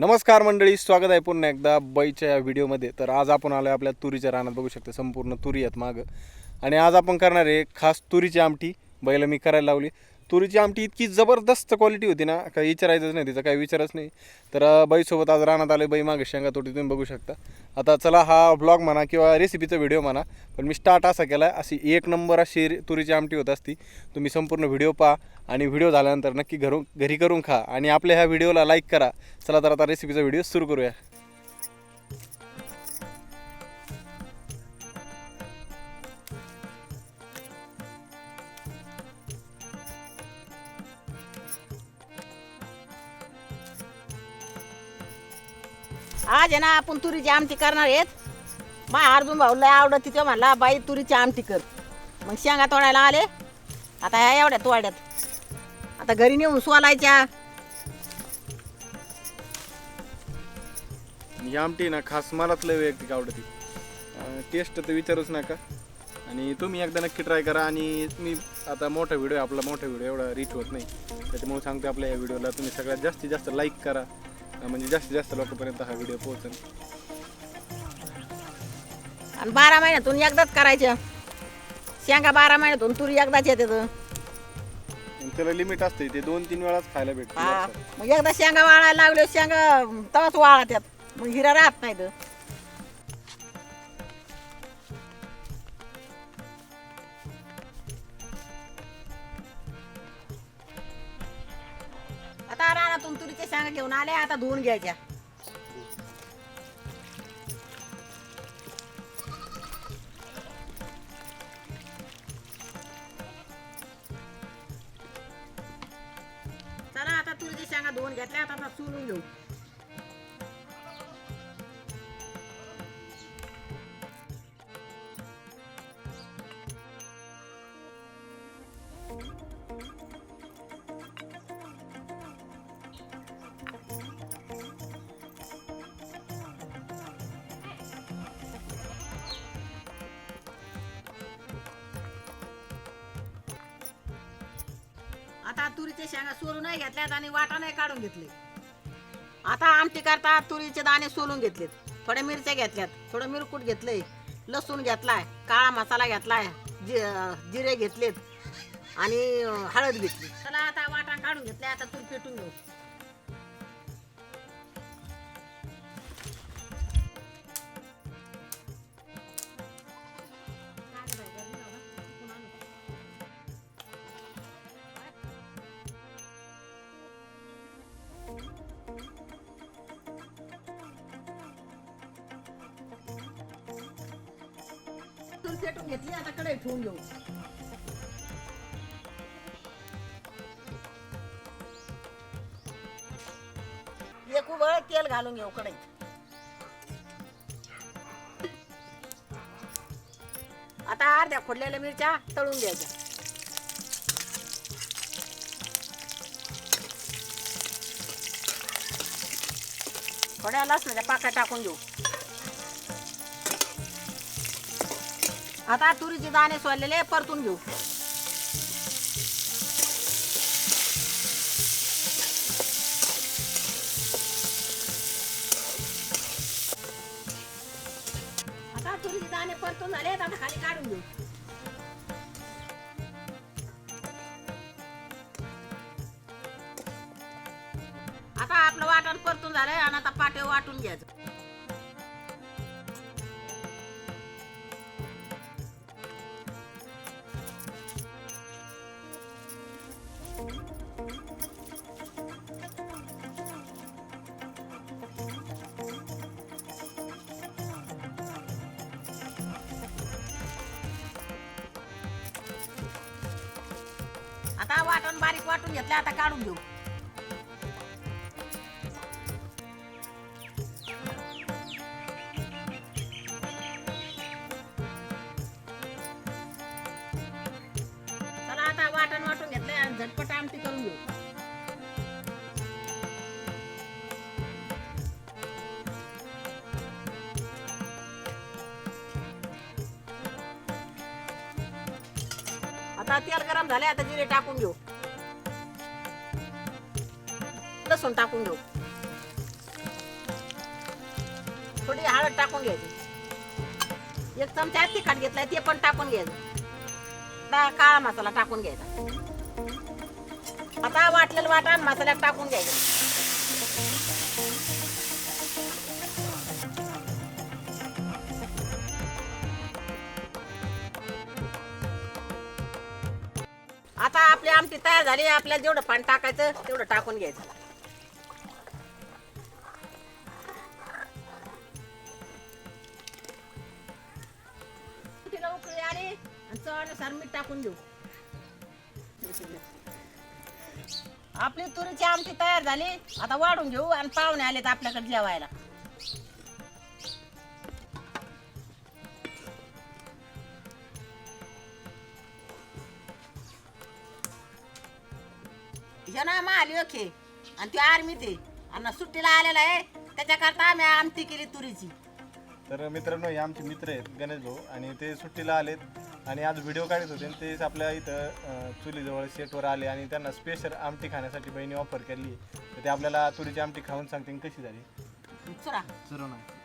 नमस्कार मंडळी स्वागत आहे पुन्हा एकदा बैच्या या व्हिडिओमध्ये. तर आज आपण आलो आहे आपल्या तुरीच्या रानात. बघू शकतो संपूर्ण तुरी आहेत मागं. आणि आज आपण करणार आहे खास तुरीची आमटी. बैला मी करायला लावली. तुरीची आमटी इतकी जबरदस्त क्वालिटी होती ना. काही विचारायचंच नाही तिचा काही विचारच नाही. तर बाईसोबत आज रानात आले बाई मागे शेंगा तोटी तुम्ही बघू शकता. आता चला हा ब्लॉग म्हणा किंवा रेसिपीचा व्हिडिओ म्हणा पण मी स्टार्ट असा केला अशी एक नंबर अशी तुरीची आमटी होत असती. तुम्ही संपूर्ण व्हिडिओ पहा आणि व्हिडिओ झाल्यानंतर नक्की घरून घरी करून खा. आणि आपल्या ह्या व्हिडिओला लाईक करा. चला तर आता रेसिपीचा व्हिडिओ सुरू करूया. आज आहे ना आपण तुरीची आमटी करणार आहेत. मा अर्जुन भाऊ लय आवडत तिथे म्हणला बाई तुरीची आमटी कर. मग शेंगा तोडायला आले. आता ह्या एवढ्या तोड्यात. आता घरी नेऊन सोलायच्या. ही आमटी ना खास मलाच लय वैयक्तिक आवडते. टेस्ट तर विचारूच नका. आणि तुम्ही एकदा नक्की ट्राय करा आणि मी आता मोठा व्हिडिओ आपला मोठा व्हिडिओ एवढा रीच होत नाही. त्याच्यामुळे सांगते आपल्या या व्हिडिओला तुम्ही सगळ्यात जास्तीत जास्त लाईक करा. म्हणजे जास्तीत जास्त लोकांपर्यंत हा व्हिडिओ पोहोचेल. आणि बारा महिन्यातून एकदाच करायच्या शेंगा बारा महिन्यातून तुरी एकदाच येते आणि त्याला लिमिट असते ते दोन तीन वेळाच खायला भेटते हा. मग एकदा शेंगा वाळायला लागले शेंगा तवाच वाळा त्यात मग हिरा राहत नाही तर. आता रानातून तुरीच्या घेऊन आले आता धुवून घ्यायच्या. चला आता तुरीच्या शेंगा धुवून घेतल्या आता आता चुरून घेऊ. आता तुरीचे शेंगा सोलून नाही घेतल्यात आणि वाटा नाही काढून घेतले. आता आमटी करता तुरीचे दाणे सोलून घेतलेत. थोड्या मिरच्या घेतल्यात थोडं मिरकूट घेतलंय लसूण घेतलाय काळा मसाला घेतलाय जि जिरे घेतलेत आणि हळद घेतली. चला आता वाटा काढून घेतल्या आता तूर पेटून घेऊ. तूर पेटून घेतली आता कडे ठेवून घेऊ. एक उभं तेल घालून घेऊ कढईत. आता अर्ध्या खोडलेल्या मिरच्या तळून घ्यायच्या. थोड्या लसणाच्या पाकळ्या टाकून घेऊ. आता तुरीचे दाणे सोडलेले परतून घेऊ. आता तुरीचे दाणे परतून झाले आता खाली काढून घेऊ. आता आपलं वाटण परतून झालंय आणि आता पाटे वाटून घ्यायचं. आता वाटण बारीक वाटून घेतलं आता काढून घेऊ चला आता वाटण वाटून घेतलं आणि झटपट आमटी करून घेऊ. आता तेल गरम झाले आता जिरे टाकून घेऊ. लसूण टाकून घेऊ थोडी हळद टाकून घ्यायची. एक चमचा तिखट घेतलाय ते पण टाकून घ्यायचं. काळा मसाला टाकून घ्यायचा. आता वाटलेलं वाटा मसाल्यात टाकून घ्यायचं. आपली आमटी तयार झाली आपल्याला जेवढं पाणी टाकायचं तेवढं टाकून घ्यायचं. तिला उकळी आली आणि चवानुसार मीठ टाकून देऊ आपली तुरीची आमटी तयार झाली आता वाढून घेऊ आणि पाहुणे आले तर आपल्याकडे जेवायला. ना माली ओके आणि ती आर्मी ते आणि सुट्टीला आलेला आहे. त्याच्याकरता आम्ही आमटी केली तुरीची. तर मित्रांनो हे आमचे मित्र आहेत गणेश भाऊ. आणि ते सुट्टीला आलेत. आणि आज व्हिडिओ काढत होते. आणि ते आपल्या इथं अं, चुलीजवळ सेटवर आले. आणि त्यांना स्पेशल आमटी खाण्यासाठी बहिणी ऑफर केली तर ते आपल्याला तुरीची आमटी खाऊन सांगते कशी झाली. चुरा. चुरवणार